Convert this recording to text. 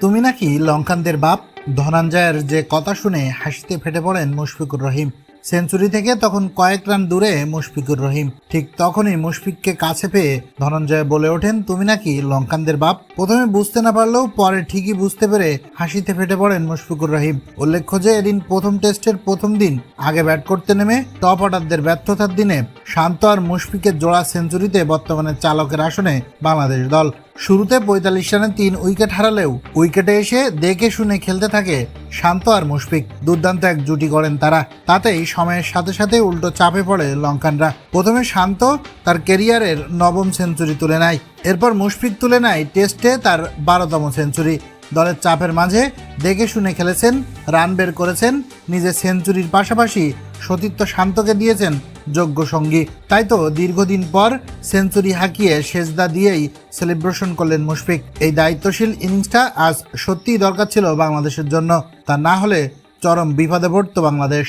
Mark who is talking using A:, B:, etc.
A: তুমি নাকি লঙ্কানদের বাপ? ধনঞ্জয়ের যে কথা শুনে হাসিতে ফেটে পড়েন মুশফিকুর রহিম। সেঞ্চুরি থেকে তখন কয়েক রান দূরে মুশফিকুর রহিম। ঠিক তখনই মুশফিককে কাছে পেয়ে ধনঞ্জয় বলে ওঠেন, তুমি নাকি লঙ্কানদের বাপ? প্রথমে বুঝতে না পারলেও পরে ঠিকই বুঝতে পেরে হাসিতে ফেটে পড়েন মুশফিকুর রহিম। উল্লেখ্য যে এদিন প্রথম টেস্টের প্রথম দিন আগে ব্যাট করতে নেমে টপ অর্ডারদের ব্যর্থতার দিনে শান্ত আর মুশফিকের জোড়া সেঞ্চুরিতে বর্তমানে চালকের আসনে বাংলাদেশ দল। শুরুতে পঁয়তাল্লিশ রানে তিন উইকেট হারালেও উইকেটে এসে দেখে শুনে খেলতে থাকে শান্ত আর মুশফিক। দুর্দান্ত এক জুটি করেন তারা। তাতেই সময়ের সাথে সাথে উল্টো চাপে পড়ে লঙ্কানরা। প্রথমে শান্ত তার কেরিয়ারের নবম সেঞ্চুরি তুলে নেয়। এরপর মুশফিক তুলে নেয় টেস্টে তার বারোতম সেঞ্চুরি। দলের চাপের মাঝে দেখে শুনে খেলেছেন, রান বের করেছেন, নিজের সেঞ্চুরির পাশাপাশি সতীর্থ শান্তকে দিয়েছেন যোগ্য সঙ্গী তাই তো দীর্ঘদিন পর সেঞ্চুরি হাঁকিয়ে সেজদা দিয়েই সেলিব্রেশন করলেন মুশফিক। এই দায়িত্বশীল ইনিংসটা আজ সত্যিই দরকার ছিল বাংলাদেশের জন্য। তা না হলে চরম বিপদে পড়ত বাংলাদেশ।